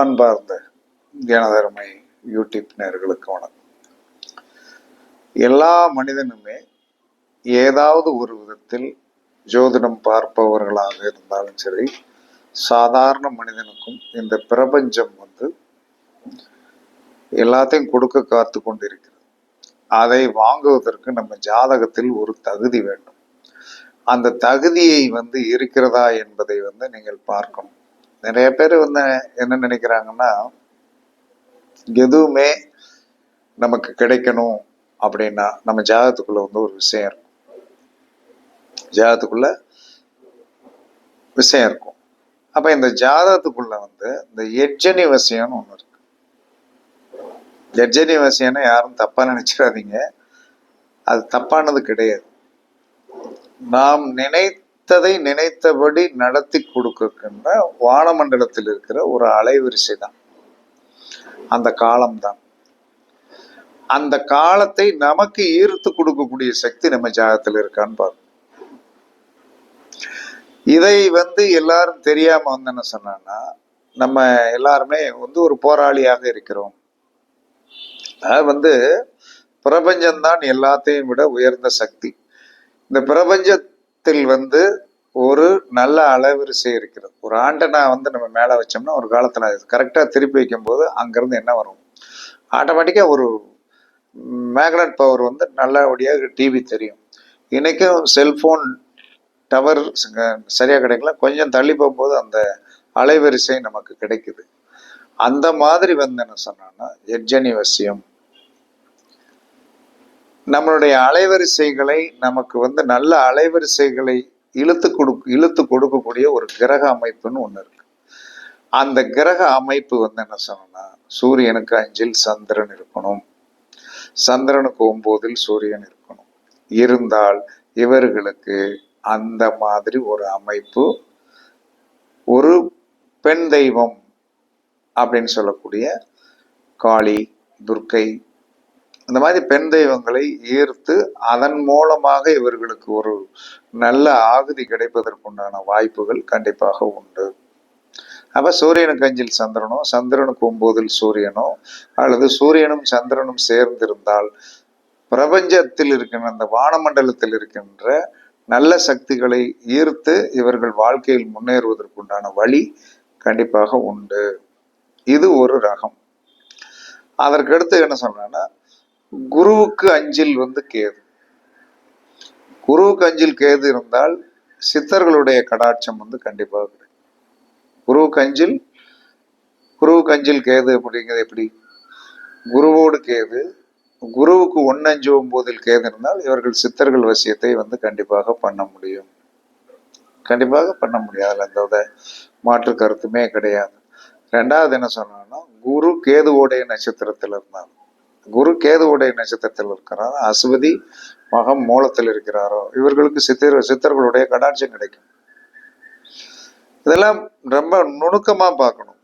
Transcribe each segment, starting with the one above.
அன்பார்ந்த தியானதர்மை யூடியூப் நேர்களுக்கு வணக்கம். எல்லா மனிதனுமே ஏதாவது ஒரு விதத்தில் ஜோதிடம் பார்ப்பவர்களாக இருந்தாலும் சரி சாதாரண மனிதனுக்கும் இந்த பிரபஞ்சம் வந்து எல்லாத்தையும் கொடுக்க காத்து கொண்டிருக்கிறது. அதை வாங்குவதற்கு நம்ம ஜாதகத்தில் ஒரு தகுதி வேண்டும். அந்த தகுதியை வந்து இருக்கிறதா என்பதை வந்து நீங்கள் பார்க்கணும். நிறைய பேர் வந்து என்ன நினைக்கிறாங்கன்னா எதுவுமே நமக்கு கிடைக்கணும் அப்படின்னா நம்ம ஜாதகத்துக்குள்ள வந்து ஒரு விஷயம் இருக்கும். ஜாதகத்துக்குள்ள விஷயம் இருக்கும். அப்ப இந்த ஜாதகத்துக்குள்ள வந்து இந்த எட்ஜனி வசியம்னு ஒண்ணு இருக்கு. எட்ஜனி வசியம்னா யாரும் தப்பா நினைச்சிடாதீங்க. அது தப்பானது கிடையாது. நாம் நினைத்ததை நினைத்தபடி நடத்தி கொடுக்கின்ற வானமண்டலத்தில் இருக்கிற ஒரு அலைவரிசை தான் அந்த காலம்தான். அந்த காலத்தை நமக்கு ஈர்த்து கொடுக்கக்கூடிய சக்தி நம்ம ஜாகத்தில் இருக்கான்னு பார்க்கணும் இதை வந்து எல்லாரும் தெரியாம வந்து என்ன சொன்னா நம்ம எல்லாருமே வந்து ஒரு போராளியாக இருக்கிறோம். அதாவது வந்து பிரபஞ்சம்தான் எல்லாத்தையும் விட உயர்ந்த சக்தி. இந்த பிரபஞ்ச பிரபஞ்சத்தில் வந்து ஒரு நல்ல அளவரிசை இருக்கிறது. ஒரு ஆண்டனா வந்து நம்ம மேலே வச்சோம்னா ஒரு காலத்தில் கரெக்டாக திருப்பி வைக்கும்போது அங்கேருந்து என்ன வரும்? ஆட்டோமேட்டிக்காக ஒரு மேக்னட் பவர் வந்து நல்லபடியாக டிவி தெரியும். இன்றைக்கும் செல்ஃபோன் டவர் சரியாக கிடைக்கல. கொஞ்சம் தள்ளி போகும்போது அந்த அலைவரிசை நமக்கு கிடைக்குது. அந்த மாதிரி வந்து என்ன சொன்னோன்னா எட்ஜனி வசியம் நம்மளுடைய அலைவரிசைகளை நமக்கு வந்து நல்ல அலைவரிசைகளை இழுத்து கொடுக்க இழுத்து கொடுக்கக்கூடிய ஒரு கிரக அமைப்புன்னு ஒன்று இருக்கு. அந்த கிரக அமைப்பு வந்து என்ன சொன்னா சூரியனுக்கு அஞ்சில் சந்திரன் இருக்கணும். சந்திரனுக்கு ஒம்போதில் சூரியன் இருக்கணும். இருந்தால் இவர்களுக்கு அந்த மாதிரி ஒரு அமைப்பு ஒரு பெண் தெய்வம் அப்படின்னு சொல்லக்கூடிய காளி துர்க்கை இந்த மாதிரி பெண் தெய்வங்களை ஈர்த்து அதன் மூலமாக இவர்களுக்கு ஒரு நல்ல ஆகுதி கிடைப்பதற்குண்டான வாய்ப்புகள் கண்டிப்பாக உண்டு. அப்ப சூரியனுக்கு அஞ்சில் சந்திரனோ சந்திரனுக்கு ஒன்பதில் சூரியனோ அல்லது சூரியனும் சந்திரனும் சேர்ந்திருந்தால் பிரபஞ்சத்தில் இருக்கின்ற அந்த வானமண்டலத்தில் இருக்கின்ற நல்ல சக்திகளை ஈர்த்து இவர்கள் வாழ்க்கையில் முன்னேறுவதற்குண்டான வழி கண்டிப்பாக உண்டு. இது ஒரு ரகம். அதற்கடுத்து என்ன சொன்னா குருவுக்கு அஞ்சில் வந்து கேது. குருவுக்கு அஞ்சில் கேது இருந்தால் சித்தர்களுடைய கடாட்சம் வந்து கண்டிப்பாக கிடைக்கும். குருவுக்கு அஞ்சில் குருவுக்கு அஞ்சில் கேது அப்படிங்கிறது எப்படி? குருவோடு கேது குருவுக்கு ஒன்னஞ்சு ஒன்பதில் கேது இருந்தால் இவர்கள் சித்தர்கள் வசியத்தை வந்து கண்டிப்பாக பண்ண முடியும். கண்டிப்பாக பண்ண முடியாது அதில் எந்த வித மாற்று கருத்துமே கிடையாது. ரெண்டாவது என்ன சொன்னோம்னா குரு கேதுவோடைய நட்சத்திரத்தில் இருந்தாலும் குரு கேதுவுடைய நட்சத்திரத்தில் இருக்கிறாரோ. அசுவதி மகம் மூலத்தில் இருக்கிறாரோ இவர்களுக்கு சித்திர சித்தர்களுடைய கடாட்சியம் கிடைக்கும். இதெல்லாம் ரொம்ப நுணுக்கமா பார்க்கணும்.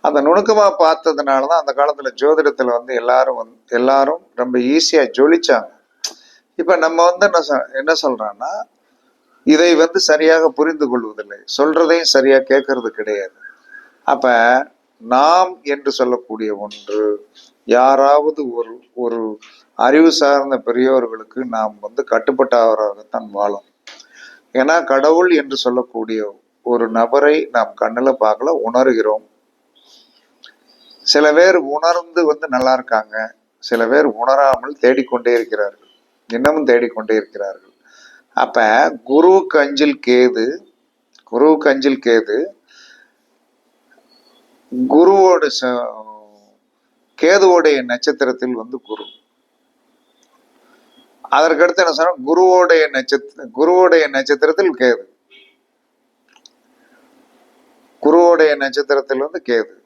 அந்த நுணுக்கமா பார்த்ததுனாலதான் அந்த காலத்துல ஜோதிடத்துல வந்து எல்லாரும் வந்து எல்லாரும் ரொம்ப ஈஸியா ஜொலிச்சாங்க. இப்ப நம்ம வந்து என்ன சொ- என்ன சொல்றோம்னா இதை வந்து சரியாக புரிந்து கொள்வதில்லை. சொல்றதையும் சரியா கேட்கறது கிடையாது. அப்ப நாம் என்று சொல்லக்கூடிய ஒன்று. யாராவது ஒரு ஒரு அறிவு சார்ந்த பெரியோர்களுக்கு நாம் வந்து கட்டுப்பட்டவராகத்தான் வாழும். ஏன்னா கடவுள் என்று சொல்லக்கூடிய ஒரு நபரை நாம் கண்ணில் பார்க்கல உணர்கிறோம். சில பேர் உணர்ந்து வந்து நல்லா இருக்காங்க. சில பேர் உணராமல் தேடிக்கொண்டே இருக்கிறார்கள். இன்னமும் தேடிக்கொண்டே இருக்கிறார்கள். அப்ப குருவுக்கு அஞ்சில் கேது குருவுக்கு அஞ்சில் கேது குருவோட ச- கேதுவோடைய நட்சத்திரத்தில் வந்து குரு. அதற்கடுத்து என்ன சொன்னா குருவோடைய நட்சத்திர குருவோடைய நட்சத்திரத்தில் கேது. குருவோடைய நட்சத்திரத்தில் வந்து கேது.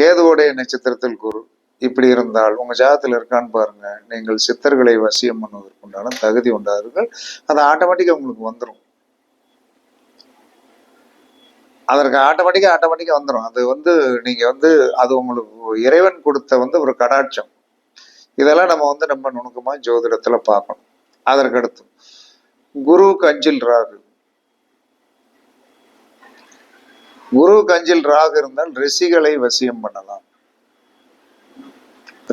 கேதுவோடைய நட்சத்திரத்தில் குரு. இப்படி இருந்தால் உங்க ஜாதத்தில் இருக்கான்னு பாருங்க. நீங்கள் சித்தர்களை வசியம் பண்ணுவதற்குண்டான தகுதி உண்டாதீர்கள் அது ஆட்டோமேட்டிக்கா உங்களுக்கு வந்துடும் அதற்கு ஆட்டோமேட்டிக்காக ஆட்டோமேட்டிக்காக வந்துடும் அது வந்து நீங்க வந்து அது உங்களுக்கு இறைவன் கொடுத்த வந்து ஒரு கடாட்சம். இதெல்லாம் நம்ம வந்து நம்ம நுணுக்கமா ஜோதிடத்துல பார்க்கணும். அதற்கடுத்து குருவுக்கு அஞ்சில் ராகு. குருவுக்கு அஞ்சில் ராகு இருந்தால் ரிஷிகளை வசியம் பண்ணலாம்.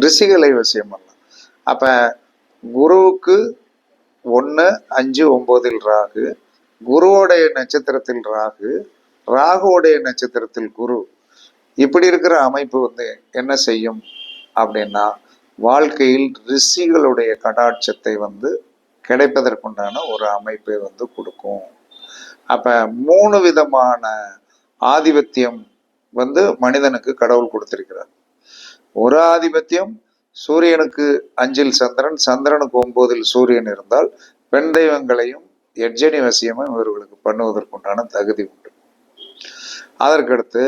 ரிஷிகளை வசியம் பண்ணலாம். அப்ப குருவுக்கு ஒன்று அஞ்சு ஒம்போதில் ராகு. குருவோடைய நட்சத்திரத்தில் ராகு. ராகுவோடைய நட்சத்திரத்தில் குரு இப்படி இருக்கிற அமைப்பு வந்து என்ன செய்யும் அப்படின்னா வாழ்க்கையில் ரிஷிகளுடைய கடாட்சத்தை வந்து கிடைப்பதற்குண்டான ஒரு அமைப்பை வந்து கொடுக்கும். அப்ப மூணு விதமான ஆதிபத்தியம் வந்து மனிதனுக்கு கடவுள் கொடுத்திருக்கிறார். ஒரு ஆதிபத்தியம் சூரியனுக்கு அஞ்சில் சந்திரன் சந்திரனுக்கு ஒன்பதில் சூரியன் இருந்தால் பெண் தெய்வங்களையும் எட்ஜனி வசியமும் இவர்களுக்கு பண்ணுவதற்குண்டான தகுதி உண்டு. அதற்கடுத்து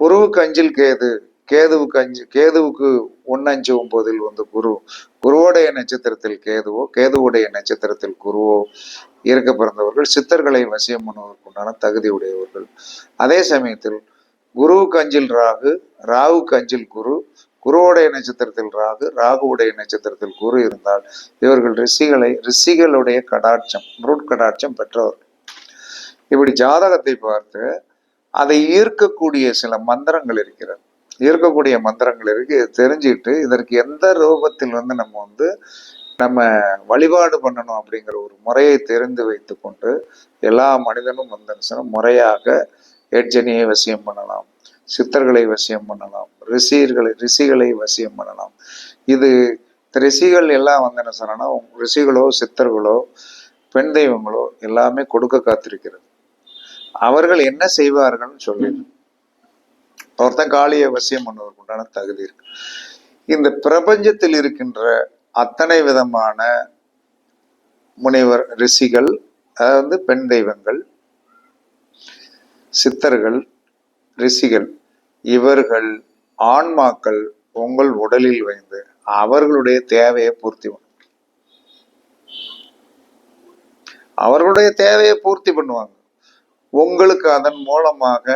குருவுக்கு அஞ்சில் கேது கேதுவுக்கு அஞ்சு கேதுவுக்கு ஒன்னு அஞ்சு ஒன்பதில் வந்து குரு. குருவோடைய நட்சத்திரத்தில் கேதுவோ கேதுவுடைய நட்சத்திரத்தில் குருவோ இருக்க பிறந்தவர்கள் சித்தர்களை வசியம் பண்ணுவதற்குண்டான தகுதி உடையவர்கள். அதே சமயத்தில் குருவுக்கு அஞ்சில் ராகு ராகுக்கு அஞ்சில் குரு குருவுடைய நட்சத்திரத்தில் ராகு ராகுவுடைய நட்சத்திரத்தில் குரு இருந்தால் இவர்கள் ரிஷிகளை ரிஷிகளுடைய கடாட்சம் ரூட் கடாட்சம் பெற்றவர்கள். இப்படி ஜாதகத்தை பார்த்து அதை ஈர்க்கக்கூடிய சில மந்திரங்கள் இருக்கிறது. ஈர்க்கக்கூடிய மந்திரங்கள் இருக்கு. இதை தெரிஞ்சுக்கிட்டு இதற்கு எந்த ரூபத்தில் வந்து நம்ம வந்து நம்ம வழிபாடு பண்ணணும் அப்படிங்கிற ஒரு முறையை தெரிந்து வைத்து கொண்டு எல்லா மனிதனும் வந்து முறையாக எட்ஜனியை வசியம் பண்ணலாம். சித்தர்களை வசியம் பண்ணலாம். ரிஷிகளை ரிஷிகளை வசியம் பண்ணலாம். இது ரிஷிகள் எல்லாம் வந்து என்ன சொன்னா ரிஷிகளோ சித்தர்களோ பெண் தெய்வங்களோ எல்லாமே கொடுக்க காத்திருக்கிறது. அவர்கள் என்ன செய்வார்கள்னு சொல்லி. ஒருத்தன் காளி அவசியம் பண்ணுவதற்கு உண்டான தகுதி இருக்கு. இந்த பிரபஞ்சத்தில் இருக்கின்ற அத்தனை விதமான முனைவர் ரிஷிகள் அதாவது பெண் தெய்வங்கள் சித்தர்கள் ரிஷிகள் இவர்கள் ஆன்மாக்கள் உங்கள் உடலில் வைந்து அவர்களுடைய தேவையை பூர்த்தி பண்ணுவாங்க அவர்களுடைய தேவையை பூர்த்தி பண்ணுவாங்க. உங்களுக்கு அதன் மூலமாக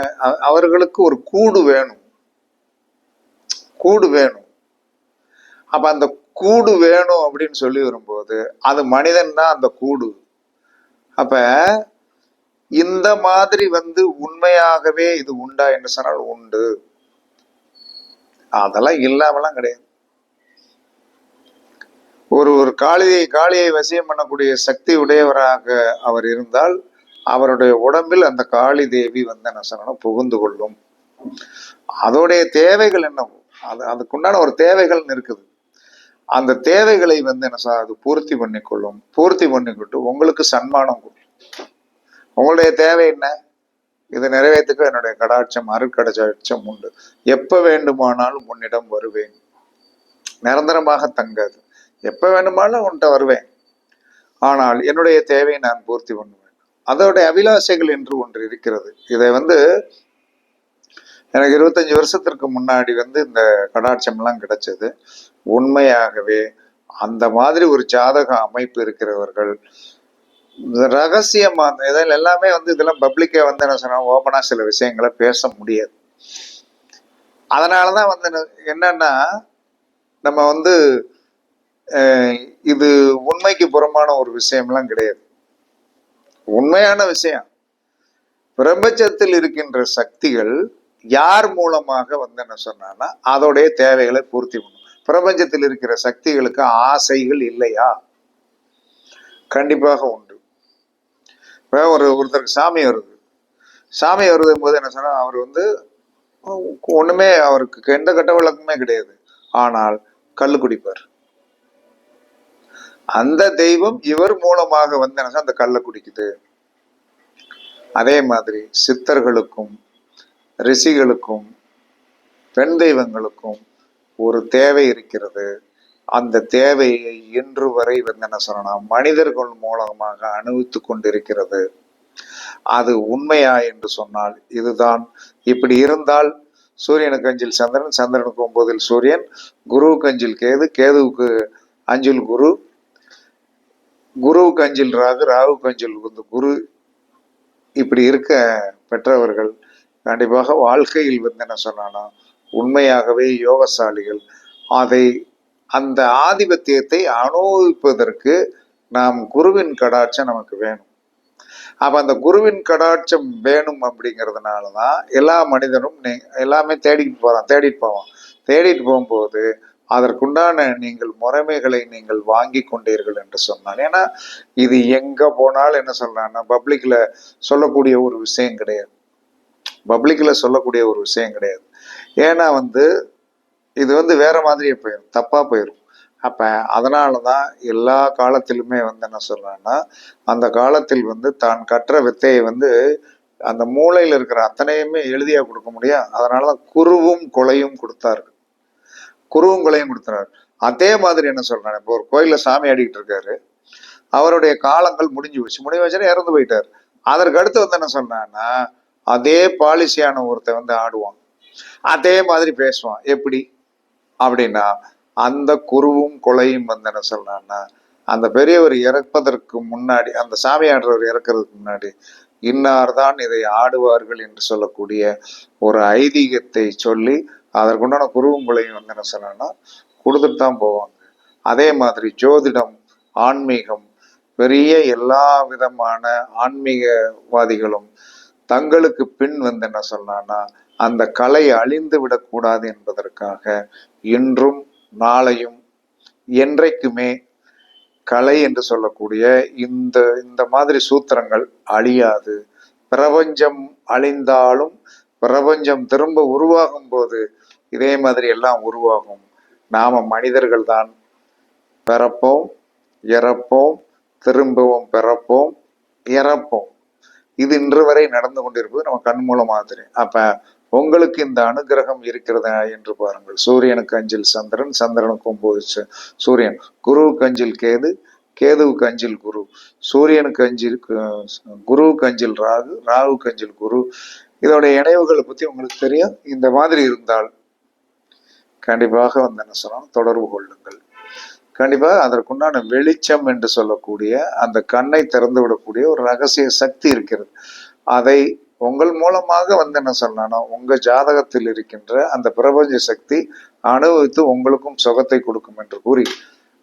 அவர்களுக்கு ஒரு கூடு வேணும். கூடு வேணும். அப்ப அந்த கூடு வேணும் அப்படின்னு சொல்லி வரும்போது அது மனிதன் தான் அந்த கூடு. அப்ப இந்த மாதிரி வந்து உண்மையாகவே இது உண்டா? என்று சொன்னால் உண்டு. அதெல்லாம் இல்லாமலாம் கிடையாது. ஒரு ஒரு காளியை காளியை வசியம் பண்ணக்கூடிய சக்தி உடையவராக அவர் இருந்தால் அவருடைய உடம்பில் அந்த காளி தேவி வந்து என்ன சொல்லணும் புகுந்து கொள்ளும். அதோடைய தேவைகள் என்னவோ அது அதுக்குண்டான ஒரு தேவைகள்னு இருக்குது. அந்த தேவைகளை வந்து என்ன சார் அது பூர்த்தி பண்ணிக்கொள்ளும் பூர்த்தி பண்ணிக்கிட்டு உங்களுக்கு சன்மானம் கொடுக்கும். உங்களுடைய தேவை என்ன? இதை நிறைவேற்றுக்க என்னுடைய கடாட்சம் அருட்கடாட்சம் உண்டு. எப்ப வேண்டுமானாலும் உன்னிடம் வருவேன். நிரந்தரமாக தங்காது. எப்ப வேண்டுமானாலும் உன்கிட்ட வருவேன். ஆனால் என்னுடைய தேவையை நான் பூர்த்தி பண்ணுவேன். அதோட அபிலாசைகள் என்று ஒன்று இருக்கிறது. இதை வந்து எனக்கு இருபத்தஞ்சு வருஷத்திற்கு முன்னாடி வந்து இந்த கடாட்சம்லாம் கிடைச்சது. உண்மையாகவே அந்த மாதிரி ஒரு ஜாதக அமைப்பு இருக்கிறவர்கள் ரகசியமாக அந்த இதில் எல்லாமே வந்து இதெல்லாம் பப்ளிக்கே வந்து என்ன சொன்னால் ஓப்பனாக சில விஷயங்களை பேச முடியாது. அதனால தான் வந்து என்ன- என்னன்னா நம்ம வந்து இது உண்மைக்கு புறமான ஒரு விஷயம்லாம் கிடையாது. உண்மையான விஷயம். பிரபஞ்சத்தில் இருக்கின்ற சக்திகள் யார் மூலமாக வந்து என்ன சொன்னான்னா அதோடைய தேவைகளை பூர்த்தி பண்ணும். பிரபஞ்சத்தில் இருக்கிற சக்திகளுக்கு ஆசைகள் இல்லையா? கண்டிப்பாக உண்டு. இப்போ ஒரு ஒருத்தருக்கு சாமி வருது. சாமி வருதும் போது என்ன சொன்னால் அவர் வந்து ஒண்ணுமே அவருக்கு எந்த கட்ட விளக்கமே கிடையாது. ஆனால் கல் குடிப்பார். அந்த தெய்வம் இவர் மூலமாக வந்து அந்த கல்லை குடிக்குது. அதே மாதிரி சித்தர்களுக்கும் ரிஷிகளுக்கும் பெண் தெய்வங்களுக்கும் ஒரு தேவை இருக்கிறது. அந்த தேவையை இன்று வரை வந்து என்ன சொல்லணும் மனிதர்கள் மூலமாக அனுபவித்து கொண்டிருக்கிறது. அது உண்மையா என்று சொன்னால் இதுதான். இப்படி இருந்தால் சூரியனுக்கு அஞ்சில் சந்திரன் சந்திரனுக்கு ஒன்பதில் சூரியன் குருவுக்கு அஞ்சில் கேது கேதுவுக்கு அஞ்சில் குரு குருவுக்கு அஞ்சில் ராகு ராகுக்கு அஞ்சில் வந்து குரு. இப்படி இருக்க பெற்றவர்கள் கண்டிப்பாக வாழ்க்கையில் வந்து என்ன சொன்னான்னா உண்மையாகவே யோகசாலிகள். அதை அந்த ஆதிபத்தியத்தை அனுபவிப்பதற்கு நாம் குருவின் கடாட்சம் நமக்கு வேணும். அப்ப அந்த குருவின் கடாட்சம் வேணும் அப்படிங்கிறதுனால தான் எல்லா மனிதனும் நீ எல்லாமே தேடிட்டு போறான் தேடிட்டு போவான். தேடிட்டு போகும்போது அதற்குண்டான நீங்கள் முறைமைகளை நீங்கள் வாங்கி கொண்டீர்கள் என்று சொன்னால் ஏன்னா இது எங்க போனாலும் என்ன சொல்றான்னா பப்ளிக்ல சொல்லக்கூடிய ஒரு விஷயம் கிடையாது. பப்ளிக்ல சொல்லக்கூடிய ஒரு விஷயம் கிடையாது. ஏன்னா வந்து இது வந்து வேற மாதிரியே போயிடும் தப்பா போயிடும் அப்ப அதனாலதான் எல்லா காலத்திலுமே வந்து என்ன சொல்றான்னா அந்த காலத்தில் வந்து தான் கற்ற வித்தையை வந்து அந்த மூளையில் இருக்கிற அத்தனையுமே எழுதியா கொடுக்க முடியும். அதனாலதான் குருவும் கொலையும் கொடுத்தார்கள். குருவும் கொடுத்துறாரு. அதே மாதிரி என்ன சொல்றாரு இப்போ ஒரு கோயில்ல சாமி ஆடிக்கிட்டு இருக்காரு. அவருடைய காலங்கள் முடிஞ்சு போச்சு. முடிஞ்சு வச்சுட்டு இறந்து போயிட்டாரு. அதற்கு அடுத்து வந்து என்ன சொன்னான்னா அதே பாலிசியான ஒருத்தன் வந்து ஆடுவான். அதே மாதிரி பேசுவான். எப்படி? அப்படின்னா அந்த குருவும் கொலையும் வந்து என்ன சொல்றான்னா அந்த பெரியவர் இறப்பதற்கு முன்னாடி அந்த சாமி ஆடுறவர் இறக்கிறதுக்கு முன்னாடி இன்னார்தான் இதை ஆடுவார்கள் என்று சொல்லக்கூடிய ஒரு ஐதீகத்தை சொல்லி அதற்குண்டான குருவும் பிள்ளையும் வந்து என்ன சொன்னா கொடுத்துட்டு தான் போவாங்க. அதே மாதிரி ஜோதிடம் ஆன்மீகம் பெரிய எல்லா விதமான ஆன்மீகவாதிகளும் தங்களுக்கு பின் வந்து என்ன சொன்னான்னா அந்த கலை அழிந்து விடக்கூடாது என்பதற்காக இன்றும் நாளையும் என்றைக்குமே கலை என்று சொல்லக்கூடிய இந்த இந்த மாதிரி சூத்திரங்கள் அழியாது. பிரபஞ்சம் அழிந்தாலும் பிரபஞ்சம் திரும்ப உருவாகும் போது இதே மாதிரி எல்லாம் உருவாகும். நாம மனிதர்கள் தான் பிறப்போம் இறப்போம் திரும்பவும் பிறப்போம் இறப்போம். இது இன்று வரை நடந்து கொண்டிருப்பது நம்ம கண் மூலமாக தெரியும் அப்ப உங்களுக்கு இந்த அனுகிரகம் இருக்கிறதா என்று பாருங்கள். சூரியனுக்கு அஞ்சில் சந்திரன் சந்திரனுக்கு ஒன்பது சூரியன். குருவுக்கு அஞ்சில் கேது கேதுவுக்கு அஞ்சில் குரு. சூரியனுக்கு அஞ்சில் குருவுக்கு அஞ்சில் ராகு ராகுக்கு அஞ்சில் குரு. இதோட இணைவுகளை பத்தி உங்களுக்கு தெரியும். இந்த மாதிரி இருந்தால் கண்டிப்பாக வந்து என்ன சொல்லணும்? தொடர்பு கொள்ளுங்கள். கண்டிப்பாக அதற்குண்டான வெளிச்சம் என்று சொல்லக்கூடிய அந்த கண்ணை திறந்து விடக்கூடிய ஒரு ரகசிய சக்தி இருக்கிறது. அதை உங்கள் மூலமாக வந்து என்ன சொல்லணும் உங்க ஜாதகத்தில் இருக்கின்ற அந்த பிரபஞ்ச சக்தி அனுபவித்து உங்களுக்கும் சுகத்தை கொடுக்கும் என்று கூறி